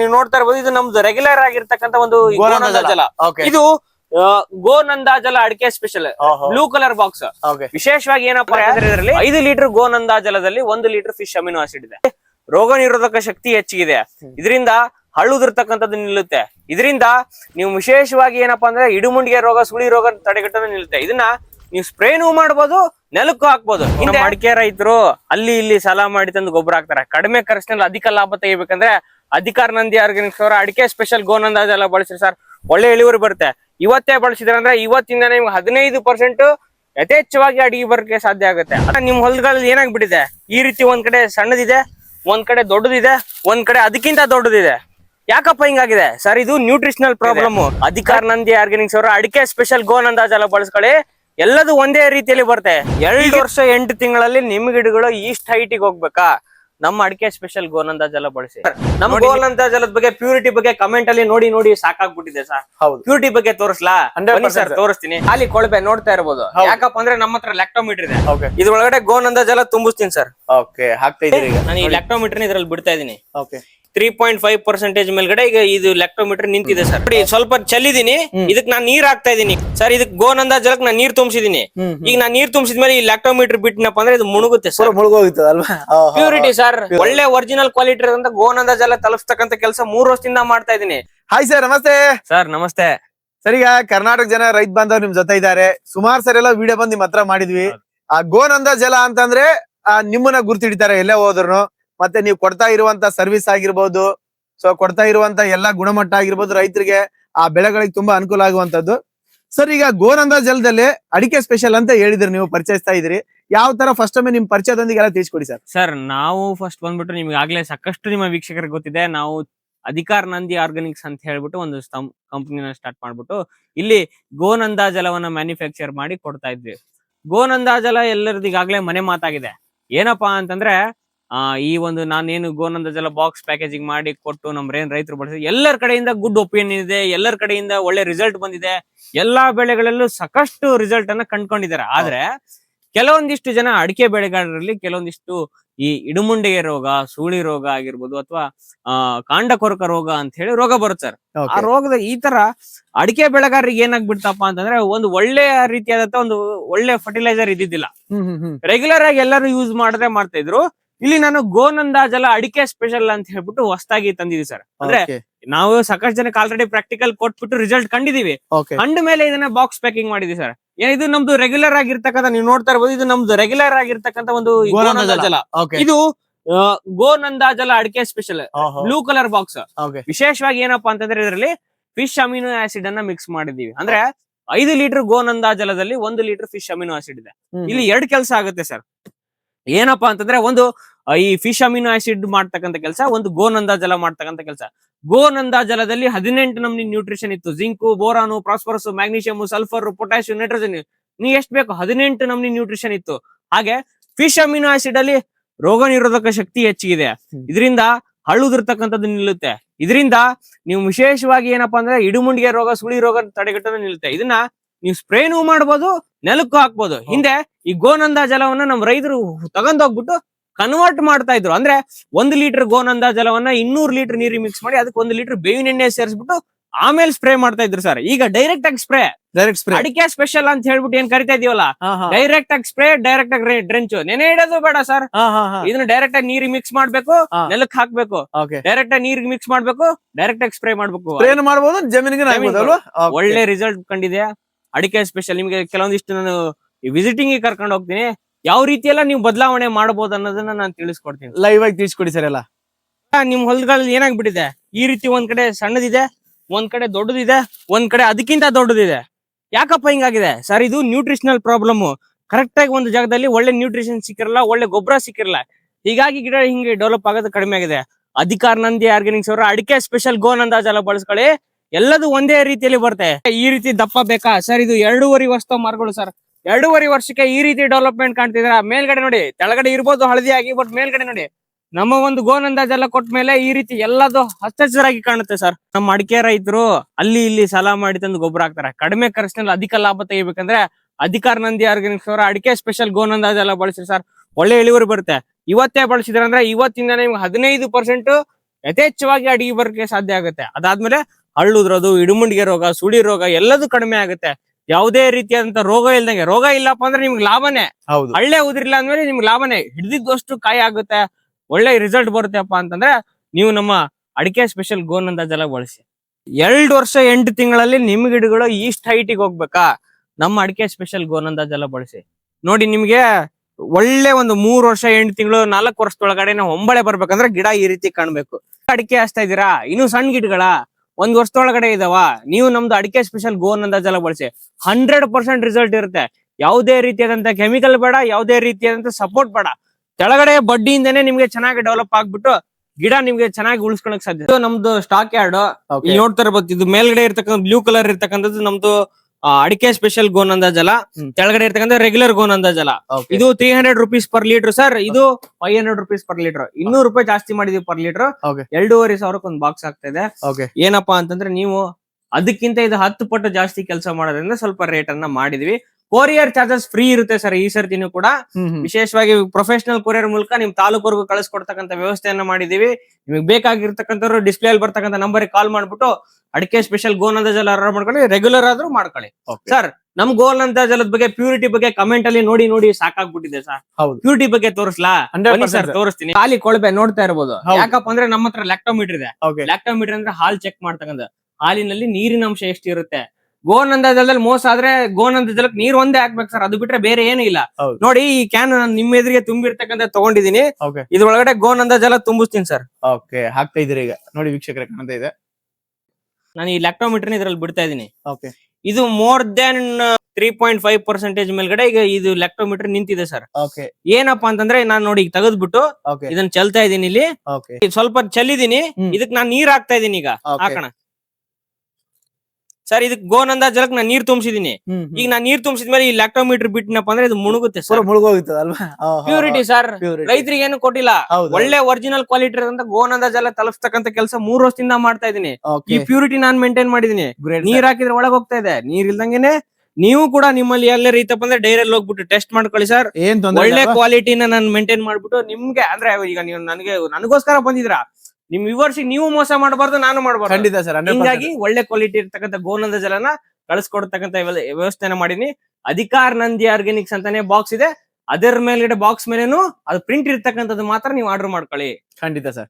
ನೀವು ನೋಡ್ತಾ ಇರ್ಬೋದು ಇದು ನಮ್ದು ರೆಗ್ಯುಲರ್ ಆಗಿರ್ತಕ್ಕಂತ ಒಂದು ಗೋನಂದಾಜಲ ಗೋನಂದ ಜಲ. ಇದು ಗೋನಂದಾಜಲ ಗೋನಂದ ಜಲ ಅಡಿಕೆ ಸ್ಪೆಷಲ್ ಬ್ಲೂ ಕಲರ್ ಬಾಕ್ಸ್ ವಿಶೇಷವಾಗಿ ಏನಪ್ಪಾ ಇದರಲ್ಲಿ ಐದು ಲೀಟರ್ ಗೋನಂದಾಜಲದಲ್ಲಿ ಒಂದು ಲೀಟರ್ ಫಿಶ್ ಅಮಿನೋ ಆಸಿಡ್ ಇದೆ. ರೋಗ ನಿರೋಧಕ ಶಕ್ತಿ ಹೆಚ್ಚಿಗಿದೆ. ಇದರಿಂದ ಹಳ್ಳುದಿರ್ತಕ್ಕಂಥದ್ದು ನಿಲ್ಲುತ್ತೆ. ಇದರಿಂದ ನೀವು ವಿಶೇಷವಾಗಿ ಏನಪ್ಪಾ ಅಂದ್ರೆ ಇಡುಮುಂಡಿಗೆ ರೋಗ ಸುಳಿ ರೋಗ ತಡೆಗಟ್ಟಲು ನಿಲ್ಲುತ್ತೆ. ಇದನ್ನ ನೀವು ಸ್ಪ್ರೇನೂ ಮಾಡ್ಬೋದು ನೆಲಕ್ಕೂ ಹಾಕ್ಬೋದು. ಇನ್ನು ಮಡಿಕೆ ರೈತರು ಅಲ್ಲಿ ಇಲ್ಲಿ ಸಾಲ ಮಾಡಿ ತಂದು ಗೊಬ್ಬರ ಹಾಕ್ತಾರೆ. ಕಡಿಮೆ ಖರ್ಚಿನಲ್ಲಿ ಅಧಿಕ ಲಾಭ ತೆಗಿಬೇಕಂದ್ರೆ ಅಧಿಕಾರ ನಂದಿ ಆರ್ಗಾನಿಕ್ಸ್ ಅವರ ಅಡಿಕೆ ಸ್ಪೆಷಲ್ ಗೋನಂದ ಎಲ್ಲ ಬಳಸ್ರಿ ಸರ್. ಒಳ್ಳೆ ಇಳುವರಿ ಬರುತ್ತೆ. ಇವತ್ತೇ ಬಳಸಿದ್ರೆ ಅಂದ್ರೆ ಇವತ್ತಿಂದ ನಿಮ್ಗೆ ಹದಿನೈದು ಪರ್ಸೆಂಟ್ ಯಥೇಚ್ಛವಾಗಿ ಅಡಿಗೆ ಬರಕ್ಕೆ ಸಾಧ್ಯ ಆಗುತ್ತೆ. ನಿಮ್ ಹೊಲಗಳಲ್ಲಿ ಏನಾಗ್ಬಿಟ್ಟಿದೆ? ಈ ರೀತಿ ಒಂದ್ ಕಡೆ ಸಣ್ಣದಿದೆ ಒಂದ್ ಕಡೆ ದೊಡ್ಡದಿದೆ ಒಂದ್ ಕಡೆ ಅದಕ್ಕಿಂತ ದೊಡ್ಡದಿದೆ. ಯಾಕಪ್ಪ ಹಿಂಗಾಗಿದೆ? ಸರ್ ಇದು ನ್ಯೂಟ್ರಿಷನಲ್ ಪ್ರಾಬ್ಲಮ್ ಅಧಿಕಾರ ನಂದಿ ಆರ್ಗಾನಿಕ್ಸ್ ಅವರ ಅಡಿಕೆ ಸ್ಪೆಷಲ್ ಗೋನಂದಾಜ್ ಎಲ್ಲ ಬಳಸ್ಕೊಳ್ಳಿ. ಎಲ್ಲದು ಒಂದೇ ರೀತಿಯಲ್ಲಿ ಬರುತ್ತೆ. ಎರಡು ವರ್ಷ ಎಂಟು ತಿಂಗಳಲ್ಲಿ ನಿಮ್ ಗಿಡಗಳು ಈಸ್ಟ್ ಹೈಟಿಗೆ ಹೋಗ್ಬೇಕಾ? ನಮ್ಮ ಅಡಿಕೆ ಸ್ಪೆಷಲ್ ಗೋನಂದ ಜಲ ಬಳಸಿ. ನಮ್ಮ ಗೋನಂದ ಜಲದ ಬಗ್ಗೆ ಪ್ಯೂರಿಟಿ ಬಗ್ಗೆ ಕಮೆಂಟ್ ಅಲ್ಲಿ ನೋಡಿ ನೋಡಿ ಸಾಕಾಗ್ಬಿಟ್ಟಿದೆ ಸರ್. ಹೌದು. ಪ್ಯೂರಿಟಿ ಬಗ್ಗೆ ತೋರಿಸ್ಲಾ? 100% ಸರ್ ತೋರಿಸ್ತೀನಿ. ಅಲ್ಲಿ ಕೊಳವೆ ನೋಡ್ತಾ ಇರ್ಬೋದು. ಯಾಕಪ್ಪ ಅಂದ್ರೆ ನಮ್ಮ ಹತ್ರ ಲೆಕ್ಟೋಮೀಟರ್ ಇದೆ. ಇದ್ರೊಳಗಡೆ ಗೋನಂದ ಜಲ ತುಂಬಿಸ್ತೀನಿ ಸರ್. ಓಕೆ ಹಾಕ್ತಾ ಇದ್ದೀನಿ ಈಗ. ನಾನು ಈ ಲ್ಯಾಕ್ಟೋಮೀಟರ್ ಇದ್ರಲ್ಲಿ ಬಿಡ್ತಾ ಇದೀನಿ okay three point five percentage ಮೇಲ್ಗಡೆ ಈಗ ಇದು ಲ್ಯಾಕ್ಟೋಮೀಟರ್ ನಿಂತಿದೆ ಸರ್ ನೋಡಿ ಸ್ವಲ್ಪ ಚೆಲ್ಲಿದಿನಿ ಇದಕ್ ನಾನು ನೀರ್ ಹಾಕ್ತಾ ಇದೀನಿ ಸರ್ ಇದಕ್ ಗೋನಂದ ಜಲಕ್ ನಾನು ನೀರ್ ತುಂಬಿಸಿದೀನಿ ಈಗ ನಾನು ನೀರ್ ತುಂಬಿಸಿದ್ಮೇಲೆ ಈ ಲ್ಯಾಕ್ಟೋಮೀಟರ್ ಬಿಟ್ಟಿನಪ್ಪ ಅಂದ್ರೆ ಇದು ಮುಣುಗುತ್ತೆ ಸರ್ ಮುಳುಗೋಗಿತ್ತು ಅಲ್ವಾ ಪ್ಯೂರಿಟಿ ಸರ್ ಒಳ್ಳೆ ಒರಿಜಿನಲ್ ಕ್ವಾಲಿಟಿ ಇರೋದಂತ ಗೋನಂದ ಜಲ ತಲುಪಿಸ್ತಕ್ಕಂತ ಕೆಲಸ ಮೂರ್ ವರ್ಷದಿಂದ ಮಾಡ್ತಾ ಇದೀನಿ ಹಾಯ್ ಸರ್ ನಮಸ್ತೆ. ಸರ್ ನಮಸ್ತೆ. ಸರ್ ಈಗ ಕರ್ನಾಟಕ ಜನ ರೈತ ಬಾಂಧವ್ ನಿಮ್ ಜೊತೆ ಇದ್ದಾರೆ. ಸುಮಾರು ಸರ್ ಎಲ್ಲ ವಿಡಿಯೋ ಬಂದ್ ನಿಮ್ ಹತ್ರ ಮಾಡಿದ್ವಿ. ಆ ಗೋನಂದ ಜಲ ಅಂತಂದ್ರೆ ನಿಮ್ಮನ್ನ ಗುರ್ತಿಡಿತಾರೆ ಎಲ್ಲೇ ಹೋದ್ರು ಮತ್ತೆ ನೀವು ಕೊಡ್ತಾ ಇರುವಂತ ಸರ್ವಿಸ್ ಆಗಿರ್ಬೋದು. ಸೊ ಕೊಡ್ತಾ ಇರುವಂತ ಎಲ್ಲಾ ಗುಣಮಟ್ಟ ಆಗಿರ್ಬೋದು ರೈತರಿಗೆ ಆ ಬೆಳೆಗಳಿಗೆ ತುಂಬಾ ಅನುಕೂಲ ಆಗುವಂತದ್ದು ಸರ್ ಈಗ ಗೋನಂದ ಜಲದಲ್ಲಿ ಅಡಿಕೆ ಸ್ಪೆಷಲ್ ಅಂತ ಹೇಳಿದ್ರಿ ನೀವು ಪರಿಚಯಿಸ್ತಾ ಇದ್ರಿ ಯಾವ ತರ ಫಸ್ಟ್ ಒಮ್ಮೆ ನಿಮ್ ಪರಿಚಯದೊಂದಿಗೆ ಎಲ್ಲ ತಿಳಿಸ್ಕೊಡಿ ಸರ್ ಸರ್ ನಾವು ಫಸ್ಟ್ ಬಂದ್ಬಿಟ್ಟು ನಿಮ್ಗೆ ಆಗ್ಲೇ ಸಾಕಷ್ಟು ನಿಮ್ಮ ವೀಕ್ಷಕರಿಗೆ ಗೊತ್ತಿದೆ. ನಾವು ಅಧಿಕಾರ ನಂದಿ ಆರ್ಗಾನಿಕ್ಸ್ ಅಂತ ಹೇಳ್ಬಿಟ್ಟು ಒಂದು ಕಂಪ್ನಿನ ಸ್ಟಾರ್ಟ್ ಮಾಡ್ಬಿಟ್ಟು ಇಲ್ಲಿ ಗೋನಂದ ಜಲವನ್ನ ಮ್ಯಾನುಫ್ಯಾಕ್ಚರ್ ಮಾಡಿ ಕೊಡ್ತಾ ಇದ್ವಿ. ಗೋನಂದ ಜಲ ಎಲ್ಲರದ್ದು ಮನೆ ಮಾತಾಗಿದೆ. ಏನಪ್ಪಾ ಅಂತಂದ್ರೆ ಆ ಈ ಒಂದು ನಾನೇನು ಗೋನಂದ ಜಲ ಬಾಕ್ಸ್ ಪ್ಯಾಕೇಜಿಂಗ್ ಮಾಡಿ ಕೊಟ್ಟು ನಮ್ಮ ಏನ್ ರೈತರು ಬಳಸಿ ಎಲ್ಲರ ಕಡೆಯಿಂದ ಗುಡ್ ಒಪಿನಿಯನ್ ಇದೆ ಎಲ್ಲರ ಕಡೆಯಿಂದ ಒಳ್ಳೆ ರಿಸಲ್ಟ್ ಬಂದಿದೆ ಎಲ್ಲಾ ಬೆಳೆಗಳಲ್ಲೂ ಸಾಕಷ್ಟು ರಿಸಲ್ಟ್ ಅನ್ನ ಕಂಡ್ಕೊಂಡಿದ್ದಾರೆ. ಆದ್ರೆ ಕೆಲವೊಂದಿಷ್ಟು ಜನ ಅಡಿಕೆ ಬೆಳೆಗಾರರಲ್ಲಿ ಕೆಲವೊಂದಿಷ್ಟು ಈ ಇಡುಮುಂಡೆಯ ರೋಗ ಸೂಳಿ ರೋಗ ಆಗಿರ್ಬೋದು ಅಥವಾ ಆ ಕಾಂಡ ಕೊರಕ ರೋಗ ಅಂತ ಹೇಳಿ ರೋಗ ಬರುತ್ತೆ ಸರ್. ಆ ರೋಗದ ಈ ತರ ಅಡಿಕೆ ಬೆಳೆಗಾರರಿಗೆ ಏನಾಗ್ಬಿಡ್ತಪ್ಪ ಅಂತಂದ್ರೆ ಒಂದು ಒಳ್ಳೆ ರೀತಿಯಾದಂತ ಒಂದು ಒಳ್ಳೆ ಫರ್ಟಿಲೈಸರ್ ಇದ್ದಿದ್ದಿಲ್ಲ. ರೆಗ್ಯುಲರ್ ಆಗಿ ಎಲ್ಲರೂ ಯೂಸ್ ಮಾಡದೆ ಮಾಡ್ತಾ ಇದ್ರು. ಇಲ್ಲಿ ನಾನು ಗೋನಂದ ಜಲ ಅಡಿಕೆ ಸ್ಪೆಷಲ್ ಅಂತ ಹೇಳ್ಬಿಟ್ಟು ಹೊಸದಾಗಿ ತಂದಿದ್ವಿ ಸರ್ ಅಂದ್ರೆ ನಾವು ಸಾಕಷ್ಟು ಜನಕ್ಕೆ ಆಲ್ರೆಡಿ ಪ್ರಾಕ್ಟಿಕಲ್ ಕೊಟ್ಬಿಟ್ಟು ರಿಸಲ್ಟ್ ಕಂಡಿದೀವಿ. ಕಂಡ ಮೇಲೆ ಇದನ್ನ ಬಾಕ್ಸ್ ಪ್ಯಾಕಿಂಗ್ ಮಾಡಿದೀವಿ ಸರ್ ಇದು ನಮ್ದು ರೆಗ್ಯುಲರ್ ಆಗಿರ್ತಕ್ಕಂಥ ನೀವು ನೋಡ್ತಾ ಇರ್ಬೋದು ಇದು ನಮ್ದು ರೆಗ್ಯುಲರ್ ಆಗಿರ್ತಕ್ಕಂಥ ಒಂದು ಗೋನಂದ ಜಲ. ಇದು ಆ, ಗೋನಂದ ಜಲ ಅಡಿಕೆ ಸ್ಪೆಷಲ್ ಬ್ಲೂ ಕಲರ್ ಬಾಕ್ಸ್ ವಿಶೇಷವಾಗಿ ಏನಪ್ಪಾ ಅಂತಂದ್ರೆ ಇದರಲ್ಲಿ ಫಿಶ್ ಅಮಿನೋ ಆಸಿಡ್ ಅನ್ನ ಮಿಕ್ಸ್ ಮಾಡಿದೀವಿ. ಅಂದ್ರೆ ಐದು ಲೀಟರ್ ಗೋನಂದ ಜಲದಲ್ಲಿ ಒಂದು ಲೀಟರ್ ಫಿಶ್ ಅಮಿನೋ ಆಸಿಡ್ ಇದೆ. ಇಲ್ಲಿ ಎರಡು ಕೆಲಸ ಆಗುತ್ತೆ ಸರ್ ಏನಪ್ಪಾ ಅಂತಂದ್ರೆ ಒಂದು ಈ ಫಿಶ್ ಅಮಿನೋ ಆಸಿಡ್ ಮಾಡ್ತಕ್ಕಂಥ ಕೆಲಸ ಒಂದು ಗೋನಂದ ಜಲ ಮಾಡ್ತಕ್ಕಂಥ ಕೆಲಸ. ಗೋನಂದ ಜಲದಲ್ಲಿ ಹದಿನೆಂಟು ನಮ್ನಿ ನ್ಯೂಟ್ರಿಷನ್ ಇತ್ತು. Zinc boron phosphorus magnesium sulphur potassium nitrogen ನೀ ಎಷ್ಟು ಬೇಕು? ಹದಿನೆಂಟು ನಮ್ನಿ ನ್ಯೂಟ್ರಿಷನ್ ಇತ್ತು. ಹಾಗೆ ಫಿಶ್ ಅಮಿನೋ ಆಸಿಡ್ ಅಲ್ಲಿ ರೋಗ ನಿರೋಧಕ ಶಕ್ತಿ ಹೆಚ್ಚಿಗಿದೆ. ಇದರಿಂದ ಹಳ್ಳುದಿರ್ತಕ್ಕಂಥದ್ದು ನಿಲ್ಲುತ್ತೆ. ಇದರಿಂದ ನೀವು ವಿಶೇಷವಾಗಿ ಏನಪ್ಪಾ ಅಂದ್ರೆ ಇಡುಮುಂಡಿಗೆ ರೋಗ ಸುಳಿ ರೋಗ ತಡೆಗಟ್ಟಲು ನಿಲ್ಲುತ್ತೆ. ಇದನ್ನ ನೀವು ಸ್ಪ್ರೇನೂ ಮಾಡ್ಬೋದು ನೆಲಕ್ಕೂ ಹಾಕ್ಬೋದು. ಹಿಂದೆ. ಈ ಗೋನಂದ ಜಲವನ್ನ ನಮ್ ರೈತರು ತಗೊಂಡೋಗ್ಬಿಟ್ಟು ಕನ್ವರ್ಟ್ ಮಾಡ್ತಾ ಇದ್ರು. ಅಂದ್ರೆ ಒಂದ್ ಲೀಟರ್ ಗೋನಂದ ಜಲವನ್ನ ಇನ್ನೂರು ಲೀಟರ್ ನೀರಿಗೆ ಮಿಕ್ಸ್ ಮಾಡಿ ಅದಕ್ಕೆ ಒಂದು ಲೀಟರ್ ಬೇವಿನ ಎಣ್ಣೆ ಸೇರಿಸ್ಬಿಟ್ಟು ಆಮೇಲೆ ಸ್ಪ್ರೇ ಮಾಡ್ತಾ ಇದ್ರು ಸರ್. ಈಗ ಡೈರೆಕ್ಟ್ ಆಗಿ ಸ್ಪ್ರೇ ಡೈರೆಕ್ಟ್ ಸ್ಪ್ರೇ ಅಡಿಕೆ ಸ್ಪೆಷಲ್ ಅಂತ ಹೇಳ್ಬಿಟ್ಟು ಏನ್ ಕರಿತಾ ಇದೀವಲ್ಲ? ಡೈರೆಕ್ಟ್ ಆಗಿ ಸ್ಪ್ರೇ ಡೈರೆಕ್ಟ್ ಆಗಿ ಡ್ರೆಂಚ್ ನೆನೆ ಇಡೋದು ಬೇಡ ಸರ್. ಇದನ್ನ ಡೈರೆಕ್ಟ್ ಆಗಿ ನೀರಿಗೆ ಮಿಕ್ಸ್ ಮಾಡ್ಬೇಕು ನೆಲಕ್ ಹಾಕ್ಬೇಕು. ಡೈರೆಕ್ಟ್ ಆಗಿ ನೀರಿಗೆ ಮಿಕ್ಸ್ ಮಾಡ್ಬೇಕು ಡೈರೆಕ್ಟ್ ಆಗಿ ಸ್ಪ್ರೇ ಮಾಡ್ಬೇಕು. ಮಾಡ್ಬೋದು ಜಮೀನಿಗೆ ಒಳ್ಳೆ ರಿಸಲ್ಟ್ ಕಂಡಿದೆ ಅಡಿಕೆ ಸ್ಪೆಷಲ್ ನಿಮಗೆ ಕೆಲವೊಂದಿಷ್ಟು ನಾನು ವಿಸಿಟಿಂಗ್ ಕರ್ಕೊಂಡು ಹೋಗ್ತೀನಿ. ಯಾವ ರೀತಿ ಎಲ್ಲ ನೀವು ಬದಲಾವಣೆ ಮಾಡಬಹುದು ಅನ್ನೋದನ್ನ ನಾನು ತಿಳಿಸ್ಕೊಡ್ತೀನಿ. ಲೈವ್ ಆಗಿ ತಿಳಿಸ್ಕೊಡಿ ಸರ್ ಎಲ್ಲ. ನಿಮ್ ಹೊಲಗಳಲ್ಲಿ ಏನಾಗ್ಬಿಟ್ಟಿದೆ? ಈ ರೀತಿ ಒಂದ್ ಕಡೆ ಸಣ್ಣದಿದೆ ಒಂದ್ ಕಡೆ ದೊಡ್ಡದಿದೆ ಒಂದ್ ಕಡೆ ಅದಕ್ಕಿಂತ ದೊಡ್ಡದಿದೆ. ಯಾಕಪ್ಪ ಹಿಂಗಾಗಿದೆ? ಸರ್ ಇದು ನ್ಯೂಟ್ರಿಷನಲ್ ಪ್ರಾಬ್ಲಮ್ ಕರೆಕ್ಟ್ ಆಗಿ ಒಂದು ಜಾಗದಲ್ಲಿ ಒಳ್ಳೆ ನ್ಯೂಟ್ರಿಷನ್ ಸಿಕ್ಕಿರಲ್ಲ ಒಳ್ಳೆ ಗೊಬ್ಬರ ಸಿಕ್ಕಿರಲ್ಲ. ಹೀಗಾಗಿ ಗಿಡ ಹಿಂಗೆ ಡೆವಲಪ್ ಆಗೋದು ಕಡಿಮೆ ಆಗಿದೆ. ಅಧಿಕಾರ ನಂದಿ ಆರ್ಗ್ಯಾನಿಕ್ಸ್ ಅವರ ಅಡಿಕೆ ಸ್ಪೆಷಲ್ ಗೋನ್ ಜಲ ಬಳಸ್ಕೊಳ್ಳಿ. ಎಲ್ಲದು ಒಂದೇ ರೀತಿಯಲ್ಲಿ ಬರುತ್ತೆ. ಈ ರೀತಿ ದಪ್ಪ ಬೇಕಾ? ಸರ್, ಇದು ಎರಡೂವರೆ ವರ್ಷದ ಮರಗಳು ಸರ್. ಎರಡೂವರೆ ವರ್ಷಕ್ಕೆ ಈ ರೀತಿ ಡೆವಲಪ್ಮೆಂಟ್ ಕಾಣ್ತಿದ್ರ? ಮೇಲ್ಗಡೆ ನೋಡಿ ಕೆಳಗಡೆ ಇರ್ಬೋದು ಹಳದಿ ಆಗಿ ಬಟ್ ಮೇಲ್ಗಡೆ ನೋಡಿ. ನಮ್ಮ ಒಂದು ಗೋನಂದಾಜ್ ಎಲ್ಲ ಕೊಟ್ಟ ಮೇಲೆ ಈ ರೀತಿ ಎಲ್ಲದು ಹಚ್ಚ ಹಸಿರಾಗಿ ಕಾಣುತ್ತೆ ಸರ್. ನಮ್ಮ ಅಡಿಕೆ ರೈತರು ಅಲ್ಲಿ ಇಲ್ಲಿ ಸಾಲ ಮಾಡಿ ತಂದು ಗೊಬ್ಬರ ಹಾಕ್ತಾರೆ. ಕಡಿಮೆ ಖರ್ಚಿನಲ್ಲಿ ಅಧಿಕ ಲಾಭ ತೆಗಿಬೇಕಂದ್ರೆ ಅಧಿಕಾರ ನಂದಿ ಆರ್ಗಾನಿಕ್ಸ್ ಅವರ ಅಡಿಕೆ ಸ್ಪೆಷಲ್ ಗೋನಂದಾಜ್ ಎಲ್ಲ ಬಳಸಿರಿ ಸರ್. ಒಳ್ಳೆ ಇಳುವರಿ ಬರುತ್ತೆ. ಇವತ್ತೇ ಬಳಸಿದ್ರೆ ಅಂದ್ರೆ ಇವತ್ತಿಂದ ನಿಮ್ಗೆ ಹದಿನೈದು ಪರ್ಸೆಂಟ್ ಯಥೇಚ್ಛವಾಗಿ ಅಡಿಗೆ ಬರಕ್ಕೆ ಸಾಧ್ಯ ಆಗುತ್ತೆ. ಅದಾದ್ಮೇಲೆ ಹಳ್ಳುದ್ರದು ಇಡುಮುಂಡಿಗೆ ರೋಗ ಸುಳಿ ರೋಗ ಎಲ್ಲದೂ ಕಡಿಮೆ ಆಗುತ್ತೆ. ಯಾವುದೇ ರೀತಿಯಾದಂತ ರೋಗ ಇಲ್ದಂಗೆ ರೋಗ ಇಲ್ಲಪ್ಪ ಅಂದ್ರೆ ನಿಮ್ಗೆ ಲಾಭನೇ. ಹೌದು. ಹಳ್ಳೆ ಉದ್ರಿಲ್ಲ ಅಂದ್ಮೇಲೆ ನಿಮ್ಗೆ ಲಾಭನೇ. ಹಿಡಿದಿದ್ದಷ್ಟು ಕಾಯಿ ಆಗುತ್ತೆ ಒಳ್ಳೆ ರಿಸಲ್ಟ್ ಬರುತ್ತೆಪ್ಪ ಅಂತಂದ್ರೆ ನೀವು ನಮ್ಮ ಅಡಿಕೆ ಸ್ಪೆಷಲ್ ಜಲ ಬಳಸಿ ಎರಡು ವರ್ಷ ಎಂಟು ತಿಂಗಳಲ್ಲಿ ನಿಮ್ ಗಿಡಗಳು ಈಸ್ಟ್ ಹೈಟಿಗೆ ಹೋಗ್ಬೇಕಾ? ನಮ್ಮ ಅಡಿಕೆ ಸ್ಪೆಷಲ್ ಜಲ ಬಳಸಿ ನೋಡಿ ನಿಮ್ಗೆ ಒಳ್ಳೆ ಒಂದು ಮೂರ್ ವರ್ಷ ಎಂಟು ತಿಂಗಳು ನಾಲ್ಕು ವರ್ಷದೊಳಗಡೆ ಹೊಂಬಳೆ ಬರ್ಬೇಕಂದ್ರೆ ಗಿಡ ಈ ರೀತಿ ಕಾಣ್ಬೇಕು. ಅಡಿಕೆ ಹಚ್ತಾ ಇದೀರಾ ಇನ್ನು ಸಣ್ಣ ಗಿಡಗಳ? ಒಂದ್ ವರ್ಷದೊಳಗಡೆ ಇದಾವ. ನೀವು ನಮ್ದು ಅಡಿಕೆ ಸ್ಪೆಷಲ್ ಗೋನಂದ ಜಲ ಬಳಸಿ. ಹಂಡ್ರೆಡ್ ಪರ್ಸೆಂಟ್ ರಿಸಲ್ಟ್ ಇರುತ್ತೆ. ಯಾವುದೇ ರೀತಿಯಾದಂತ ಕೆಮಿಕಲ್ ಬೇಡ ಯಾವುದೇ ರೀತಿಯಾದಂತ ಸಪೋರ್ಟ್ ಬೇಡ. ಕೆಳಗಡೆ ಬಡ್ಡಿಯಿಂದನೇ ನಿಮ್ಗೆ ಚೆನ್ನಾಗಿ ಡೆವಲಪ್ ಆಗ್ಬಿಟ್ಟು ಗಿಡ ನಿಮ್ಗೆ ಚೆನ್ನಾಗಿ ಉಳಿಸ್ಕೊಳಕ್ ಸಾಧ್ಯ. ನಮ್ದು ಸ್ಟಾಕ್ ಯಾರ್ಡ್ ನೋಡ್ತಾರ ನೋಡ್ತಾ ಇರ್ಬೋದು ಇದು ಮೇಲ್ಗಡೆ ಇರ್ತಕ್ಕಂಥ ಬ್ಲೂ ಕಲರ್ ಇರ್ತಕ್ಕಂಥದ್ದು ನಮ್ದು ಅಡಿಕೆ ಸ್ಪೆಷಲ್ ಗೋನ್ ಜಲ. ಕೆಳಗಡೆ ಇರ್ತಕ್ಕಂಥ ರೆಗ್ಯುಲರ್ ಗೋನ್ ಜಲ. ಇದು three hundred rupees per litre sir ಇದು five hundred rupees per litre ಇನ್ನೂರು ರೂಪಾಯಿ ಜಾಸ್ತಿ ಮಾಡಿದೀವಿ ಪರ್ ಲೀಟರ್. ಎರಡೂವರೆ ಸಾವಿರಕ್ಕೆ ಒಂದು ಬಾಕ್ಸ್ ಆಗ್ತಾ ಇದೆ. ಏನಪ್ಪಾ ಅಂತಂದ್ರೆ ನೀವು ಅದಕ್ಕಿಂತ ಇದು ಹತ್ತು ಪಟ್ಟು ಜಾಸ್ತಿ ಕೆಲಸ ಮಾಡೋದ್ರಿಂದ ಸ್ವಲ್ಪ ರೇಟ್ ಅನ್ನ ಮಾಡಿದ್ವಿ ಕೊರಿಯರ್ ಚಾರ್ಜಸ್ ಫ್ರೀ ಇರುತ್ತೆ ಸರ್ ಈ ಸರ್ತಿನೂ ಕೂಡ. ವಿಶೇಷವಾಗಿ ಪ್ರೊಫೆಷನಲ್ ಕೊರಿಯರ್ ಮೂಲಕ ನಿಮ್ ತಾಲೂಕವರೆಗೂ ಕಳಿಸ್ಕೊಡ್ತಕ್ಕಂಥ ವ್ಯವಸ್ಥೆಯನ್ನ ಮಾಡಿದೀವಿ. ನಿಮಗೆ ಬೇಕಾಗಿರ್ತಕ್ಕಂಥವ್ರು ಡಿಸ್ಪ್ಲೇ ಅಲ್ಲಿ ಬರ್ತಕ್ಕಂಥ ನಂಬರ್ ಕಾಲ್ ಮಾಡ್ಬಿಟ್ಟು ಅಡಿಕೆ ಸ್ಪೆಷಲ್ ಗೋನಂದ ಜಲ ಆರ್ಡರ್ ಮಾಡ್ಕೊಳ್ಳಿ. ರೆಗ್ಯುಲರ್ ಆದ್ರೂ ಮಾಡ್ಕೊಳ್ಳಿ. ಸರ್ ನಮ್ ಗೋನಂದ ಜಲದ ಬಗ್ಗೆ ಪ್ಯೂರಿಟಿ ಬಗ್ಗೆ ಕಮೆಂಟ್ ಅಲ್ಲಿ ನೋಡಿ ನೋಡಿ ಸಾಕಾಗ್ಬಿಟ್ಟಿದೆ ಸರ್ ಪ್ಯೂರಿಟಿ ಬಗ್ಗೆ ತೋರಿಸ್ಲಾ? 100% ಸರ್ ತೋರಿಸ್ತೀನಿ. ಖಾಲಿ ಕೊಳಬೆ ನೋಡ್ತಾ ಇರ್ಬೋದು. ಯಾಕಪ್ಪ ಅಂದ್ರೆ ನಮ್ಮ ಹತ್ರ ಲ್ಯಾಕ್ಟೋಮೀಟರ್ ಇದೆ ಲ್ಯಾಕ್ಟೋಮೀಟರ್ ಅಂದ್ರೆ ಹಾಲ್ ಚೆಕ್ ಮಾಡ್ತಕ್ಕಂಥ ಹಾಲಿನಲ್ಲಿ ನೀರಿನ ಅಂಶ ಎಷ್ಟು ಇರುತ್ತೆ ಗೋನಂದ ಜಲದಲ್ಲಿ ಮೋಸ ಆದ್ರೆ ಗೋನಂದ ಜಲಕ್ಕೆ ನೀರ್ ಒಂದೇ ಹಾಕ್ಬೇಕು ಸರ್ ಅದು ಬಿಟ್ರೆ ಬೇರೆ ಏನು ಇಲ್ಲ. ಹೌದು. ನೋಡಿ ಈ ಕ್ಯಾನ್ ನಾನು ನಿಮ್ಮ ಎದುರಿಗೆ ತುಂಬಿರ್ತಕ್ಕಂತ ತಗೊಂಡಿದೀನಿ. ಇದ್ರೊಳಗಡೆ ಗೋನಂದ ಜಲ ತುಂಬಿಸ್ತೀನಿ ಸರ್ ಓಕೆ ಹಾಕ್ತಾ ಇದೀರಿ ಈಗ. ನೋಡಿ ವೀಕ್ಷಕರ ಕಾಣ್ತಾ ಇದೆ. ನಾನು ಈ ಲ್ಯಾಕ್ಟೋಮೀಟರ್ ಇದ್ರಲ್ಲಿ ಬಿಡ್ತಾ ಇದೀನಿ ಓಕೆ ಇದು more than three point five percentage ಮೇಲ್ಗಡೆ ಈಗ ಇದು ಲ್ಯಾಕ್ಟೋಮೀಟರ್ ನಿಂತಿದೆ ಸರ್ ಓಕೆ ಏನಪ್ಪಾ ಅಂತಂದ್ರೆ ನಾನು ನೋಡಿ ಈಗ ತೆಗೆದ್ಬಿಟ್ಟು ಓಕೆ ಇದನ್ನ ಚೆಲ್ತಾ ಇದೀನಿ ಇಲ್ಲಿ. ಓಕೆ ಸ್ವಲ್ಪ ಚೆಲ್ಲಿದೀನಿ ಹ್ಮ್. ಇದಕ್ ನಾನ್ ನೀರ್ ಹಾಕ್ತಾ ಇದೀನಿ ಈಗ. ಹಾಕೋಣ. ಸರ್ ಇದಕ್ ಗೋನಂದ ಜಲಕ್ ನಾನ್ ನೀರ್ ತುಂಬಿಸಿದೀನಿ. ಈಗ ನಾನ್ ನೀರ್ ತುಂಬಿಸಿದ್ಮೇಲೆ ಈ ಲ್ಯಾಕ್ಟೋಮೀಟರ್ ಬಿಟ್ಟಿನಪ್ಪ ಅಂದ್ರೆ ಇದು ಮುಳುಗುತ್ತೆ ಸರ್. ಮುಳುಗೋಗುತ್ತೆ ಅಲ್ವಾ? Purity sir. ರೈತರಿಗೆ ಏನು ಕೊಟ್ಟಿಲ್ಲ. ಒಳ್ಳೆ ಒರಿಜಿನಲ್ ಕ್ವಾಲಿಟಿ ಇರೋದಂತ ಗೋನಂದ ಜಲ ತಲುಪಿಸ್ತಕ್ಕಂತ ಕೆಲಸ ಮೂರ್ ವರ್ಷದಿಂದ ಮಾಡ್ತಾ ಇದೀನಿ. ಈ ಪ್ಯೂರಿಟಿ ನಾನ್ ಮೇಂಟೈನ್ ಮಾಡಿದೀನಿ. ನೀರ್ ಹಾಕಿದ್ರೆ ಒಳಗ್ ಹೋಗ್ತಾ ಇದೆ. ನೀರ್ ಇಲ್ದಂಗೆನೆ ನೀವು ಕೂಡ ನಿಮ್ಮಲ್ಲಿ ಎಲ್ಲ ರೈತಪ್ಪ ಅಂದ್ರೆ ಡೈರಿಯಲ್ಲಿ ಹೋಗ್ಬಿಟ್ಟು ಟೆಸ್ಟ್ ಮಾಡ್ಕೊಳ್ಳಿ ಸರ್. ಒಳ್ಳೆ ಕ್ವಾಲಿಟಿನ ನಾನು ಮೇಂಟೈನ್ ಮಾಡ್ಬಿಟ್ಟು ನಿಮ್ಗೆ ಅಂದ್ರೆ ಈಗ ನೀವು ನನಗೆ ನನಗೋಸ್ಕರ ಬಂದಿದ್ರ ನಿಮ್ ವಿವರ್ಸಿ ನೀವು ಮೋಸ ಮಾಡಬಾರ್ದು ನಾನು ಮಾಡಬಾರ್ದು. ಖಂಡಿತ ಸರ್ ಹಿಂಗಾಗಿ ಒಳ್ಳೆ ಕ್ವಾಲಿಟಿ ಇರ್ತಕ್ಕಂಥ ಗೋನಂದ ಜಲನ ಕಳಿಸ್ಕೊಡ್ತಕ್ಕಂತ ವ್ಯವ- ವ್ಯವಸ್ಥೆನ ಮಾಡೀನಿ. ಅಧಿಕಾರ್ ನಂದಿ ಆರ್ಗ್ಯಾನಿಕ್ಸ್ ಅಂತಾನೆ ಬಾಕ್ಸ್ ಇದೆ. ಅದರ ಮೇಲ್ಗಡೆ ಬಾಕ್ಸ್ ಮೇಲೇನು ಅದು ಪ್ರಿಂಟ್ ಇರ್ತಕ್ಕಂಥದ್ದು ಮಾತ್ರ ನೀವು ಆರ್ಡರ್ ಮಾಡ್ಕೊಳ್ಳಿ. ಖಂಡಿತ ಸರ್.